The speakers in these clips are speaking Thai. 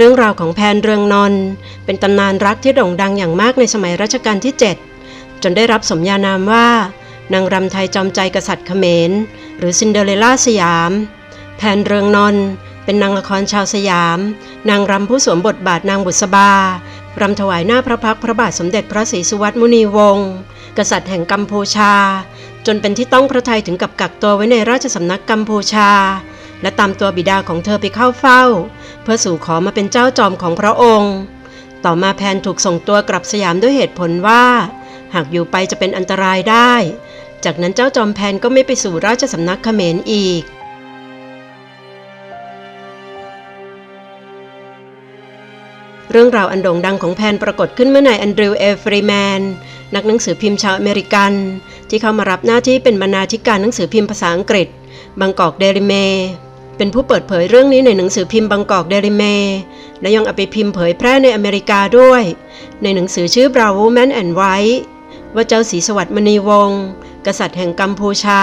เรื่องราวของแพนเรืองนอนเป็นตำนานรักที่โด่งดังอย่างมากในสมัยรัชกาลที่ 7 จนได้รับสมญานามว่า นางรำไทยจอมใจกษัตริย์เขมร หรือซินเดอเรลล่าสยาม แพนเรืองนอนเป็นนางละครชาวสยาม นางรำผู้สวมบทบาทนางบุษบารำถวายหน้าพระพักพระบาทสมเด็จพระศรีสุวัตมุนีวงศ์กษัตริย์แห่งกัมพูชา จนเป็นที่ต้องพระทัยถึงกับกักตัวไว้ในราชสำนักกัมพูชา และตามตัวบิดาของเธอไปเข้าเฝ้า เพื่อสู่ขอมาเป็นเจ้าจอมของพระองค์ ต่อมาแพนถูกส่งตัวกลับสยามด้วยเหตุผลว่า หากอยู่ไปจะเป็นอันตรายได้ จากนั้นเจ้าจอมแพนก็ไม่ไปสู่ราชสำนักเขมรอีกเรื่องราวอันโด่งดังของแพนปรากฏขึ้นเมื่อนายแอนดรูว์เอฟรีแมน นักหนังสือพิมพ์ชาวอเมริกัน ที่เข้ามารับหน้าที่เป็นบรรณาธิการหนังสือพิมพ์ภาษาอังกฤษ บางกอกเดลิเม เป็นผู้เปิดเผยเรื่องนี้ในหนังสือพิมพ์บางกอกเดลิเมและยังเอาไปพิมพ์เผยแพร่ในอเมริกาด้วย ในหนังสือชื่อ Brown Woman and White ว่าเจ้าศรีสวัสดิ์มณีวงศ์กษัตริย์แห่งกัมพูชา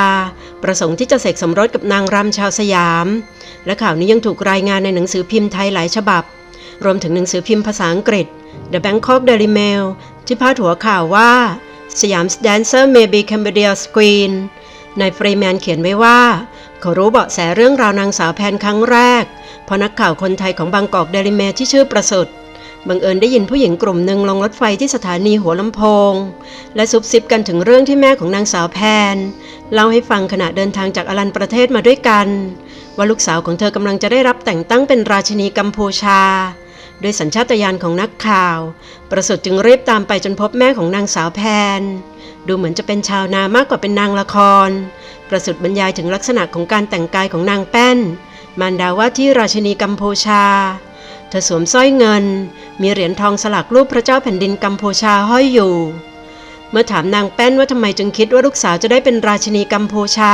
ประสงค์ที่จะเสกสมรสกับนางรำชาวสยาม และข่าวนี้ยังถูกรายงานในหนังสือพิมพ์ไทยหลายฉบับ รวมถึงหนังสือพิมพ์ภาษาอังกฤษ The Bangkok Daily Mail ที่พาดหัวข่าวว่าสยาม Dancer may be Cambodia's Queen นายฟรีแมนเขียนไว้ว่า เขารู้เบาะแสเรื่องราวนางสาวแพนครั้งแรกพราะนักข่าวคนไทยของบางกอกเดลิเมที่ชื่อประสุทธิ์บังเอิญได้ยินผู้หญิงกลุ่มหนึ่งลงรถไฟที่สถานีหัวลำโพง และซุบซิบกันถึงเรื่องที่แม่ของนางสาวแพนเล่าให้ฟังขณะเดินทางจากอลันประเทศมาด้วยกัน ว่าลูกสาวของเธอกำลังจะได้รับแต่งตั้งเป็นราชินีกัมพูชาด้วยสัญชาตญาณของนักข่าว ประสุทธิ์จึงรีบตามไปจนพบแม่ของนางสาวแพน ดูเหมือนจะเป็นชาวนามากกว่าเป็นนางละคร ประสุทธิ์บรรยายถึงลักษณะของการแต่งกายของนางแป้น มารดาว่าที่ราชินีกัมพูชา เธอสวมสร้อยเงิน มีเหรียญทองสลักรูปพระเจ้าแผ่นดินกัมพูชาห้อยอยู่ เมื่อถามนางแป้นว่าทำไมจึงคิดว่าลูกสาวจะได้เป็นราชินีกัมพูชา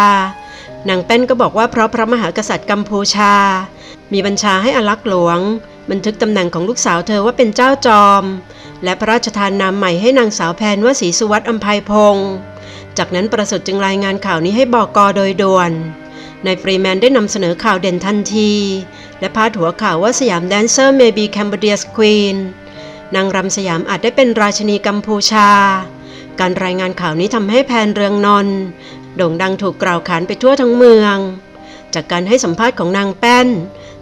นางแป้นก็บอกว่าเพราะพระมหากษัตริย์กัมพูชา มีบัญชาให้อารักษ์หลวง บันทึกตำแหน่งของลูกสาวเธอว่าเป็นเจ้าจอม และพระราชทานนามใหม่ให้นางสาวแพนว่าศรีสุวัตอัมภัยพงศ์จากนั้นประสุทธิ์จึงรายงานข่าวนี้ให้บอกอโดยด่วนนายฟรีแมนได้นำเสนอข่าวเด่นทันที และพาดหัวข่าวว่าสยามแดนเซอร์ may be Cambodia's queen นางรำสยามอาจได้เป็นราชินีกัมพูชา การรายงานข่าวนี้ทำให้แพนเรืองนนโด่งดังถูกกล่าวขานไปทั่วทั้งเมือง จากการให้สัมภาษณ์ของนางแป้น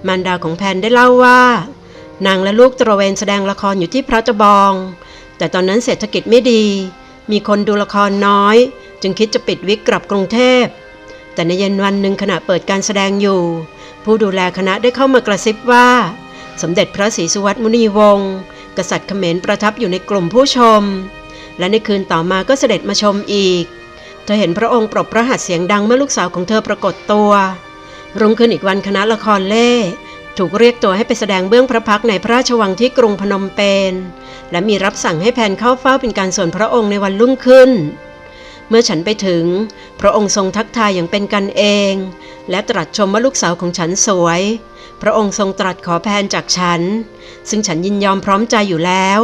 มารดาของแพนได้เล่าว่า นางและลูกตระเวนแสดงละครอยู่ที่พระจบอง แต่ตอนนั้นเศรษฐกิจไม่ดี มีคนดูละครน้อย จึงคิดจะปิดวิกกลับกรุงเทพ แต่ในเย็นวันหนึ่งขณะเปิดการแสดงอยู่ ผู้ดูแลคณะได้เข้ามากระซิบว่า สมเด็จพระศรีสุวัตมุนีวงศ์กษัตริย์เขมรประทับอยู่ในกลุ่มผู้ชม และในคืนต่อมาก็เสด็จมาชมอีก เธอเห็นพระองค์ปรบพระหัตถ์เสียงดังเมื่อลูกสาวของเธอปรากฏตัวรุ่งขึ้นอีกวันคณะละครเล่ ถูกเรียกตัวให้ไปแสดงเบื้องพระพักในพระราชวังที่กรุงพนมเปญและมีรับสั่งให้แพนเข้าเฝ้าเป็นการส่วนพระองค์ในวันรุ่งขึ้น เมื่อฉันไปถึง พระองค์ทรงทักทายอย่างเป็นกันเอง และตรัสชมว่าลูกสาวของฉันสวย พระองค์ทรงตรัสขอแพนจากฉัน ซึ่งฉันยินยอมพร้อมใจอยู่แล้ว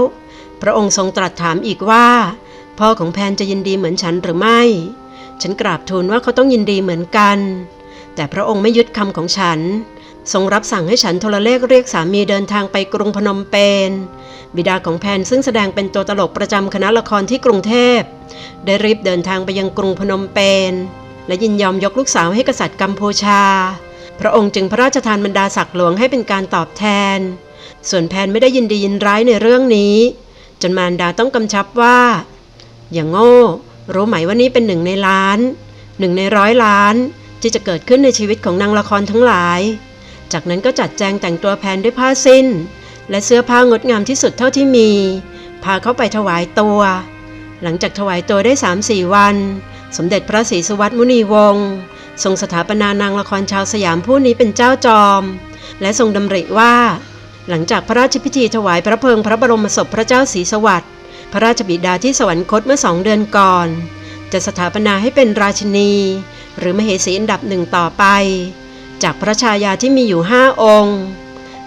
พระองค์ทรงตรัสถามอีกว่า พ่อของแพนจะยินดีเหมือนฉันหรือไม่ ฉันกราบทูลว่าเขาต้องยินดีเหมือนกัน แต่พระองค์ไม่ยึดคำของฉัน ทรงรับสั่งให้ฉันโทรเลขเรียกสามีเดินทางไปกรุงพนมเปญบิดาของแพนซึ่งแสดงเป็นตัวตลกประจำคณะละครที่กรุงเทพ ได้รีบเดินทางไปยังกรุงพนมเปญและยินยอมยกลูกสาวให้กษัตริย์กัมพูชา พระองค์จึงพระราชทานบรรดาศักดิ์หลวงให้เป็นการตอบแทน ส่วนแพนไม่ได้ยินดียินร้ายในเรื่องนี้ จนมารดาต้องกำชับว่า อย่างโง่ รู้ไหมว่านี่เป็นหนึ่งในล้าน หนึ่งในร้อยล้านที่จะเกิดขึ้นในชีวิตของนางละครทั้งหลาย จากนั้นก็จัดแจงแต่งตัวแพนด้วยผ้าสิ้น และเสื้อผ้างดงามที่สุดเท่าที่มี พาเขาไปถวายตัว หลังจากถวายตัวได้สามสี่วัน สมเด็จพระศรีสุวัตมุนีวงศ์ทรงสถาปนานางละครชาวสยามผู้นี้เป็นเจ้าจอม และทรงดำริว่า หลังจากพระราชพิธีถวายพระเพลิงพระบรมศพพระเจ้าศรีสวัสดิ์พระราชบิดาที่สวรรคตเมื่อสองเดือนก่อน จะสถาปนาให้เป็นราชินี หรือมเหสีอันดับหนึ่งต่อไป จากพระชายาที่มีอยู่ห้าองค์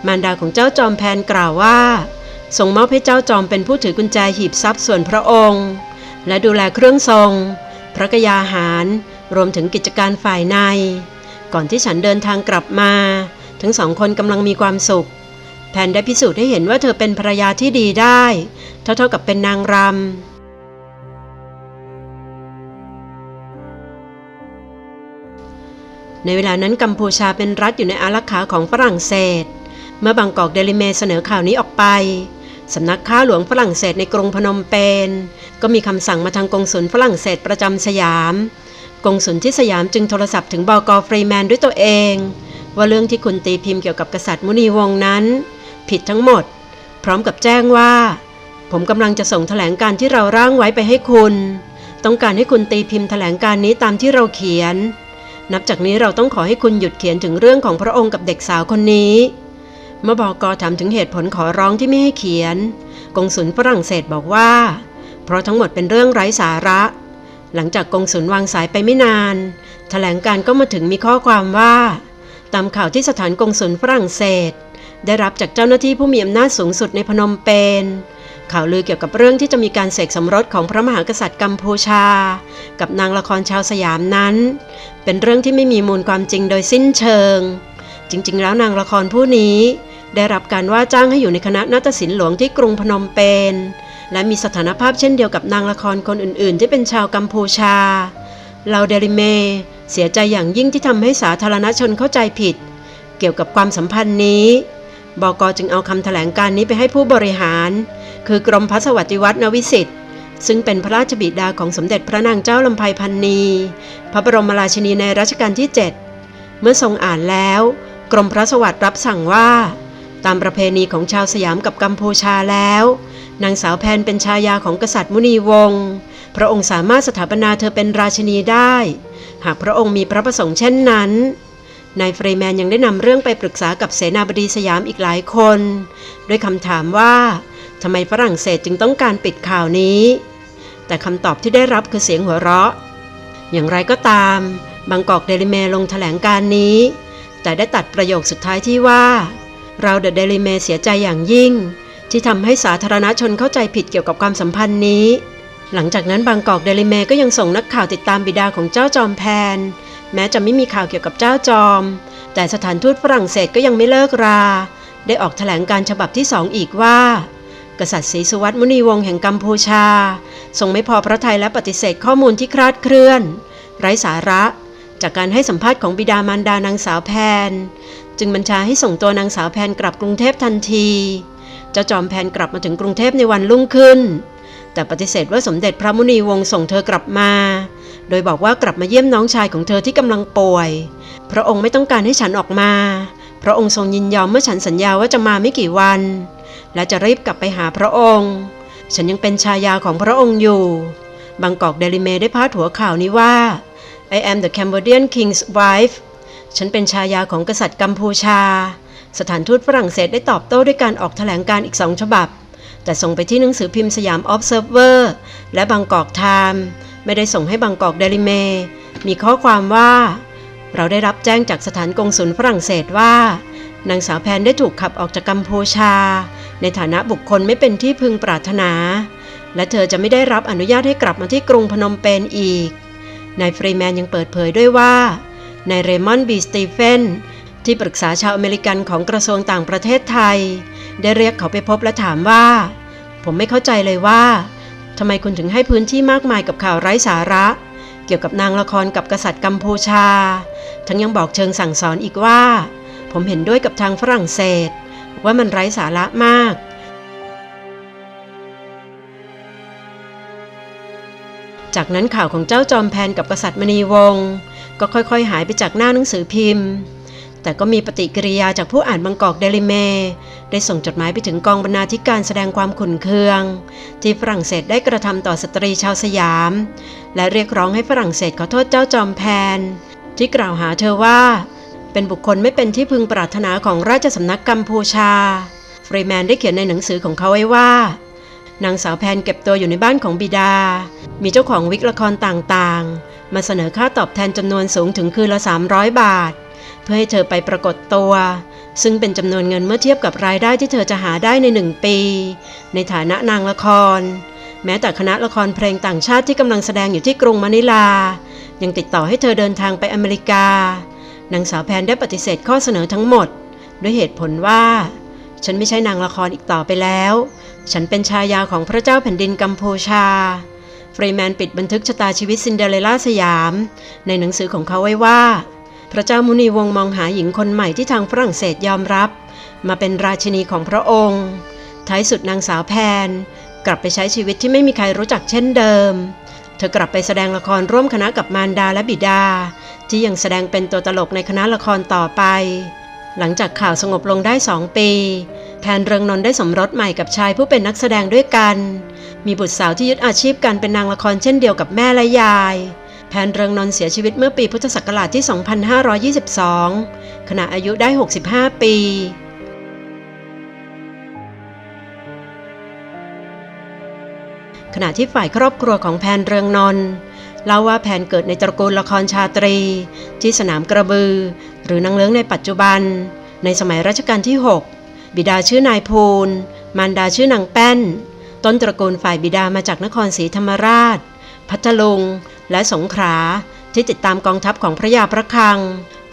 มารดาของเจ้าจอมแพนกล่าวว่าทรงมอบให้เจ้าจอมเป็นผู้ถือกุญแจหีบทรัพย์ส่วนพระองค์ และดูแลเครื่องทรง พระกยาหาร รวมถึงกิจการฝ่ายใน ก่อนที่ฉันเดินทางกลับมา ทั้งสองคนกำลังมีความสุข แพนได้พิสูจน์ให้เห็นว่าเธอเป็นภรรยาที่ดีได้ เท่าๆกับเป็นนางรำ ในเวลานั้นกัมพูชาเป็นรัฐอยู่ในอารักขาของฝรั่งเศส เมื่อบางกอกเดลิเมเสนอข่าวนี้ออกไป สำนักข้าหลวงฝรั่งเศสในกรุงพนมเปญก็มีคำสั่งมาทางกงสุลฝรั่งเศสประจำสยามกงสุลที่สยามจึงโทรศัพท์ถึงบอกอฟรีแมนด้วยตัวเอง ว่าเรื่องที่คุณตีพิมพ์เกี่ยวกับกษัตริย์มุนีวงศ์นั้น ผิดทั้งหมด พร้อมกับแจ้งว่า ผมกำลังจะส่งแถลงการที่เราร่างไว้ไปให้คุณ ต้องการให้คุณตีพิมพ์แถลงการนี้ตามที่เราเขียน นับจากนี้เราต้องขอให้คุณหยุดเขียนถึงเรื่องของพระองค์กับเด็กสาวคนนี้เมื่อบอกอถามถึงเหตุผลขอร้องที่ไม่ให้เขียน กงสุลฝรั่งเศสบอกว่า เพราะทั้งหมดเป็นเรื่องไร้สาระ หลังจากกงสุลวางสายไปไม่นานแถลงการก็มาถึงมีข้อความว่า ตามข่าวที่สถานกงสุลฝรั่งเศส ได้รับจากเจ้าหน้าที่ผู้มีอำนาจสูงสุดในพนมเปญ ข่าวลือเกี่ยวกับเรื่องที่จะมีการเสกสมรสของพระมหากษัตริย์กัมพูชา กับนางละครชาวสยามนั้น เป็นเรื่องที่ไม่มีมูลความจริงโดยสิ้นเชิง จริงๆ แล้วนางละครผู้นี้ ได้รับการว่าจ้างให้อยู่ในคณะนาฏศิลป์หลวงที่กรุงพนมเปญและมีสถานภาพเช่นเดียวกับนางละครคนอื่นๆ ที่เป็นชาวกัมพูชาเราเดริเม เสียใจอย่างยิ่งที่ทำให้สาธารณชนเข้าใจผิด เกี่ยวกับความสัมพันธ์นี้ บกจึงเอาคำแถลงการนี้ไปให้ผู้บริหาร คือกรมพัสวัติวัฒนวิสิทธิ์ซึ่งเป็นพระราชบิดาของสมเด็จพระนางเจ้าลำไพพันนี พระบรมราชินีในรัชกาลที่ 7 เมื่อทรงอ่านแล้ว กรมพระสวัสดิ์รับสั่งว่า ตามประเพณีของชาวสยามกับกัมพูชาแล้ว นางสาวแพนเป็นชายาของกษัตริย์มุนีวงศ์พระองค์สามารถสถาปนาเธอเป็นราชินีได้ หากพระองค์มีพระประสงค์เช่นนั้นนายเฟรแมนยังได้นำเรื่องไปปรึกษากับเสนาบดีสยามอีกหลายคน ด้วยคำถามว่า ทำไมฝรั่งเศสจึงต้องการปิดข่าวนี้ แต่คำตอบที่ได้รับคือเสียงหัวเราะ อย่างไรก็ตามบางกอกเดลิเมลงแถลงการนี้ แต่ได้ตัดประโยคสุดท้ายที่ว่า เราเดอะเดลิเมเสียใจอย่างยิ่ง ที่ทำให้สาธารณชนเข้าใจผิดเกี่ยวกับความสัมพันธ์นี้ หลังจากนั้นบางกอกเดลิเมก็ยังส่งนักข่าวติดตามบิดาของเจ้าจอมแพน แม้จะไม่มีข่าวเกี่ยวกับเจ้าจอม แต่สถานทูตฝรั่งเศสก็ยังไม่เลิกรา ได้ออกแถลงการฉบับที่สองอีกว่า กษัตริย์ศรีสุวัตมุนีวงศ์แห่งกัมพูชา ทรงไม่พอพระทัยและปฏิเสธข้อมูลที่คลาดเคลื่อน ไร้สาระ จากการให้สัมภาษณ์ของบิดามารดานางสาวแพน จึงบัญชาให้ส่งตัวนางสาวแพนกลับกรุงเทพทันทีเจ้าจอมแพนกลับมาถึงกรุงเทพในวันรุ่งขึ้น แต่ปฏิเสธว่าสมเด็จพระมุนีวงศ์ส่งเธอกลับมา โดยบอกว่ากลับมาเยี่ยมน้องชายของเธอที่กำลังป่วย พระองค์ไม่ต้องการให้ฉันออกมา พระองค์ทรงยินยอมเมื่อฉันสัญญาว่าจะมาไม่กี่วัน และจะรีบกลับไปหาพระองค์ ฉันยังเป็นชายาของพระองค์อยู่ บางกอกเดลิเมได้พาดหัวข่าวนี้ว่า I am the Cambodian king's wife ฉันเป็นชายาของกษัตริย์กัมพูชา สถานทูตฝรั่งเศสได้ตอบโต้ด้วยการออกแถลงการอีกสองฉบับ แต่ส่งไปที่หนังสือพิมพ์สยาม Observer และบางกอกไทม์ไม่ได้ส่งให้บางกอกเดลิเม มีข้อความว่า เราได้รับแจ้งจากสถานกงสุลฝรั่งเศสว่า นางสาวแพนได้ถูกขับออกจากกัมพูชา ในฐานะบุคคลไม่เป็นที่พึงปรารถนา และเธอจะไม่ได้รับอนุญาตให้กลับมาที่กรุงพนมเปญอีก นายฟรีแมนยังเปิดเผยด้วยว่านายเรมอนด์บีสตีเฟนที่ปรึกษาชาวอเมริกันของกระทรวงต่างประเทศไทย ได้เรียกเขาไปพบและถามว่า ผมไม่เข้าใจเลยว่าทำไมคุณถึงให้พื้นที่มากมายกับข่าวไร้สาระ เกี่ยวกับนางละครกับกษัตริย์กัมพูชา ทั้งยังบอกเชิงสั่งสอนอีกว่า ผมเห็นด้วยกับทางฝรั่งเศส ว่ามันไร้สาระมาก จากนั้นข่าวของเจ้าจอมแพนกับกษัตริย์มณีวงศ์ก็ค่อยๆ หายไปจากหน้าหนังสือพิมพ์ แต่ก็มีปฏิกิริยาจากผู้อ่านบางกอกเดลิเม ได้ส่งจดหมายไปถึงกองบรรณาธิการแสดงความขุ่นเคือง ที่ฝรั่งเศสได้กระทำต่อสตรีชาวสยาม และเรียกร้องให้ฝรั่งเศสขอโทษเจ้าจอมแพนที่กล่าวหาเธอว่า เป็นบุคคลไม่เป็นที่พึงปรารถนาของราชสำนักกัมพูชา ฟรีแมนได้เขียนในหนังสือของเขาไว้ว่านางสาวแพนเก็บตัวอยู่ในบ้านของบิดา มีเจ้าของวิกละครต่างๆ มาเสนอค่าตอบแทนจำนวนสูงถึงคืนละ 300 บาท เพื่อให้เธอไปปรากฏตัว ซึ่งเป็นจำนวนเงินเมื่อเทียบกับรายได้ที่เธอจะหาได้ในหนึ่งปี ในฐานะนางละคร แม้แต่คณะละครเพลงต่างชาติที่กำลังแสดงอยู่ที่กรุงมะนิลา ยังติดต่อให้เธอเดินทางไปอเมริกา นางสาวแพนได้ปฏิเสธข้อเสนอทั้งหมด ด้วยเหตุผลว่า ฉันไม่ใช่นางละครอีกต่อไปแล้ว ฉันเป็นชายาของพระเจ้าแผ่นดินกัมพูชา ฟรีแมนปิดบันทึกชะตาชีวิตซินเดอเรลล่าสยาม ในหนังสือของเขาไว้ว่า พระเจ้ามุนีวงมองหาหญิงคนใหม่ที่ทางฝรั่งเศสยอมรับ มาเป็นราชินีของพระองค์ ท้ายสุดนางสาวแพน กลับไปใช้ชีวิตที่ไม่มีใครรู้จักเช่นเดิม เธอกลับไปแสดงละครร่วมคณะกับมารดาและบิดา ที่ยังแสดงเป็นตัวตลกในคณะละครต่อไป หลังจากข่าวสงบลงได้สองปีแพนเรืองนนท์ได้สมรสใหม่กับชายผู้เป็นนักแสดงด้วยกัน มีบุตรสาวที่ยึดอาชีพการเป็นนางละครเช่นเดียวกับแม่และยายแพนเรืองนนท์เสียชีวิตเมื่อปีพุทธศักราชที่ 2522 ขณะอายุได้ 65 ปีขณะที่ฝ่ายครอบครัวของแพนเรืองนนท์ เล่าว่าแพนเกิดในตระกูลละครชาตรี ที่สนามกระบือ หรือนางเลิ้งในปัจจุบัน ในสมัยรัชกาลที่ 6 บิดาชื่อนายภูลมารดาชื่อนางแป้น ต้นตระกูลฝ่ายบิดามาจากนครศรีธรรมราช พัทลุง และสงขลาที่ติดตามกองทัพของพระยาพระคลัง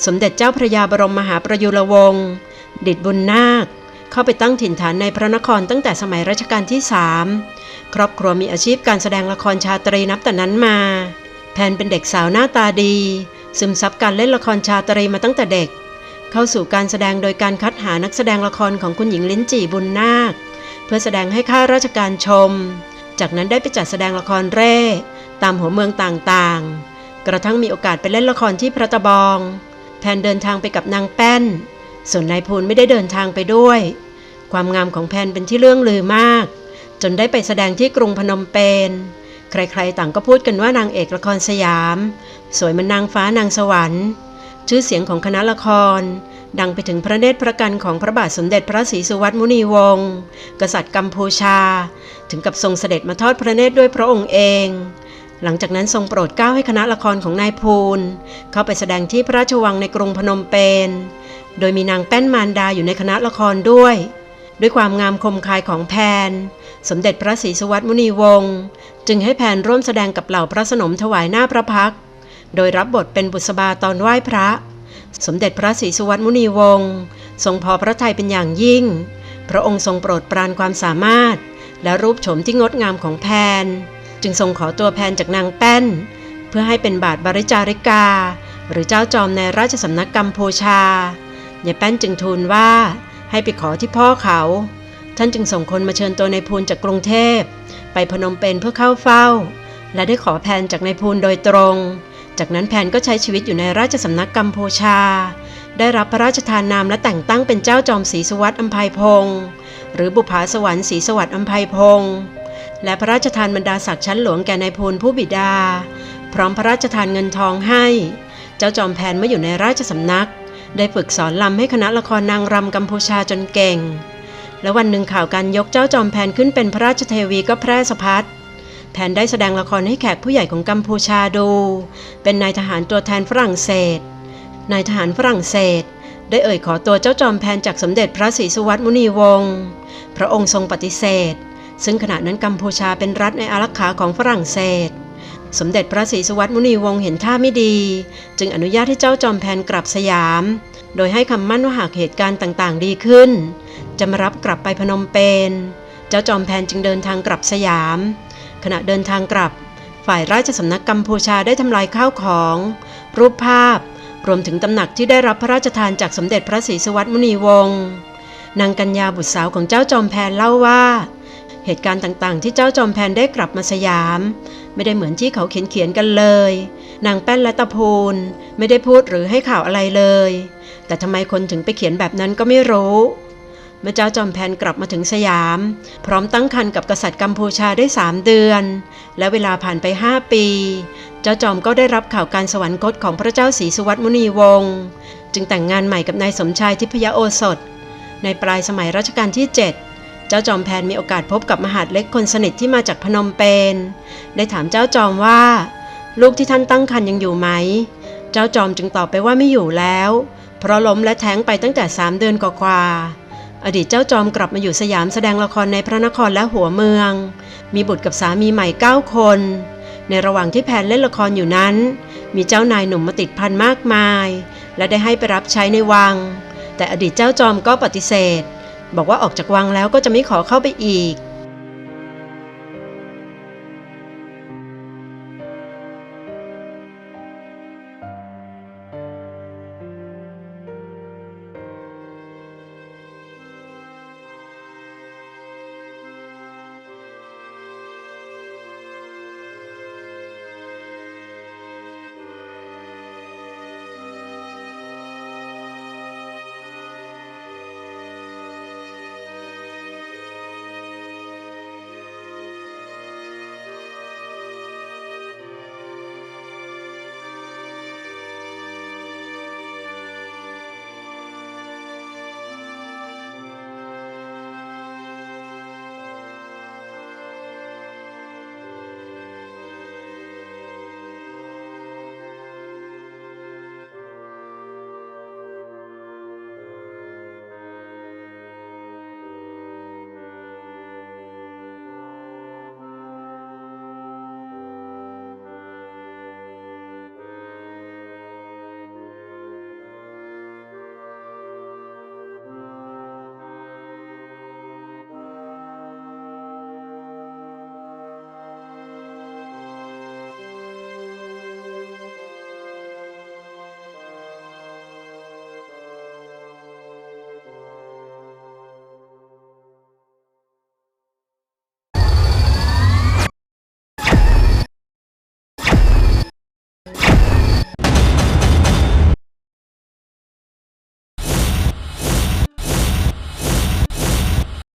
สมเด็จเจ้าพระยาบรมมหาประยุรวงศ์ดิดบุญนาค เข้าไปตั้งถิ่นฐานในพระนครตั้งแต่สมัยรัชกาลที่สาม ครอบครัวมีอาชีพการแสดงละครชาตรีนับแต่นั้นมา แพนเป็นเด็กสาวหน้าตาดี ซึมซับการเล่นละครชาตรีมาตั้งแต่เด็ก เข้าสู่การแสดงโดยการคัดหานักแสดงละครของคุณหญิงลิ้นจี่บุญนาค เพื่อแสดงให้ข้าราชการชม จากนั้นได้ไปจัดแสดงละครเร่ ตามหัวเมืองต่างๆ กระทั่งมีโอกาสไปเล่นละครที่พระตะบอง แพนเดินทางไปกับนางแป้น ส่วนนายพูนไม่ได้เดินทางไปด้วย ความงามของแพนเป็นที่เรื่องลือมาก จนได้ไปแสดงที่กรุงพนมเปญใครๆ ต่างก็พูดกันว่านางเอกละครสยาม สวยเหมันนางฟ้านางสวรรค์ ชื่อเสียงของคณะละคร ดังไปถึงพระเนตรพระกันของพระบาทสมเด็จพระศรีสุวัตมุนีวงศ์กษัตริย์กัมพูชา ถึงกับทรงเสด็จมาทอดพระเนตรด้วยพระองค์เอง หลังจากนั้นทรงโปรดเกล้าให้คณะละครของนายภูลเข้าไปแสดงที่พระราชวังในกรุงพนมเปญโดยมีนางแป้นมารดาอยู่ในคณะละครด้วย ด้วยความงามคมคายของแพน สมเด็จพระศรีสุวัตมุนีวงศ์จึงให้แพนร่วมแสดงกับเหล่าพระสนมถวายหน้าพระพัก โดยรับบทเป็นบุษบาตอนไหว้พระ สมเด็จพระศรีสุวัตมุนีวงศ์ทรงพอพระทัยเป็นอย่างยิ่ง พระองค์ทรงโปรดปรานความสามารถ และรูปโฉมที่งดงามของแพน จึงทรงขอตัวแพนจากนางแป้น เพื่อให้เป็นบาทบริจาริกา หรือเจ้าจอมในราชสำนักกัมพูชายายแป้นจึงทูลว่าให้ไปขอที่พ่อเขา ท่านจึงส่งคนมาเชิญตัวในายพูนจากกรุงเทพ ไปพนมเปญเพื่อเข้าเฝ้า และได้ขอแผนจากนายพูนโดยตรง จากนั้นแผนก็ใช้ชีวิตอยู่ในราชสำนักกัมพูชา ได้รับพระราชทานนามและแต่งตั้งเป็นเจ้าจอมศรีสวัสดิ์อัมภัยพงศ์หรือบุภาสวรรค์ศรีสวัสดิ์อัมภัยพงศ์และพระราชทานบรรดาศักดิ์ชั้นหลวงแก่นายพูนผู้บิดา พร้อมพระราชทานเงินทองให้ เจ้าจอมแผนเมื่ออยู่ในราชสำนัก ได้ฝึกสอนลำให้คณะละครนางรำกัมพูชาจนเก่ง และวันหนึ่งข่าวการยกเจ้าจอมแผนขึ้นเป็นพระราชเทวีก็แพร่สะพัดแผนได้แสดงละครให้แขกผู้ใหญ่ของกัมพูชาดู เป็นนายทหารตัวแทนฝรั่งเศส นายทหารฝรั่งเศส ได้เอ่ยขอตัวเจ้าจอมแผนจากสมเด็จพระศรีสุวัตมุนีวงศ์ พระองค์ทรงปฏิเสธ ซึ่งขณะนั้นกัมพูชาเป็นรัฐในอารักขาของฝรั่งเศส สมเด็จพระศรีสุวัตมุนีวงศ์เห็นท่าไม่ดี จึงอนุญาตให้เจ้าจอมแผนกลับสยาม โดยให้คำมั่นว่าหากเหตุการณ์ต่างๆ ดีขึ้น จะมารับกลับไปพนมเปญ เจ้าจอมแผนจึงเดินทางกลับสยาม ขณะเดินทางกลับ ฝ่ายราชสำนักกัมพูชาได้ทำลายข้าวของ รูปภาพ รวมถึงตำหนักที่ได้รับพระราชทานจากสมเด็จพระศรีสุวัตมุนีวงศ์ นางกัญญาบุตรสาวของเจ้าจอมแพนเล่าว่า เหตุการณ์ต่างๆ ที่เจ้าจอมแพนได้กลับมาสยาม ไม่ได้เหมือนที่เขาเขียนเขียนๆกันเลย นางแป้นและตะพูนไม่ได้พูดหรือให้ข่าวอะไรเลย แต่ทำไมคนถึงไปเขียนแบบนั้นก็ไม่รู้ มื่อเจ้าจอมแพนกลับมาถึงสยาม พร้อมตั้งครรภ์กับกษัตริย์กัมพูชาได้สามเดือน และเวลาผ่านไปห้าปี เจ้าจอมก็ได้รับข่าวการสวรรคตของพระเจ้าศรีสุวัตมุนีวงศ์จึงแต่งงานใหม่กับนายสมชายทิพยโอสถ ในปลายสมัยรัชกาลที่7เจ้าจอมแพนมีโอกาสพบกับมหาดเล็กคนสนิทที่มาจากพนมเปญ ได้ถามเจ้าจอมว่า ลูกที่ท่านตั้งครรภ์ยังอยู่ไหม เจ้าจอมจึงตอบไปว่าไม่อยู่แล้ว เพราะล้มและแท้งไปตั้งแต่สามเดือนกว่าๆ อดีตเจ้าจอมกลับมาอยู่สยามแสดงละครในพระนครและหัวเมือง มีบุตรกับสามีใหม่เก้าคน ในระหว่างที่แพนเล่นละครอยู่นั้น มีเจ้านายหนุ่มมาติดพันมากมาย และได้ให้ไปรับใช้ในวัง แต่อดีตเจ้าจอมก็ปฏิเสธ บอกว่าออกจากวังแล้วก็จะไม่ขอเข้าไปอีก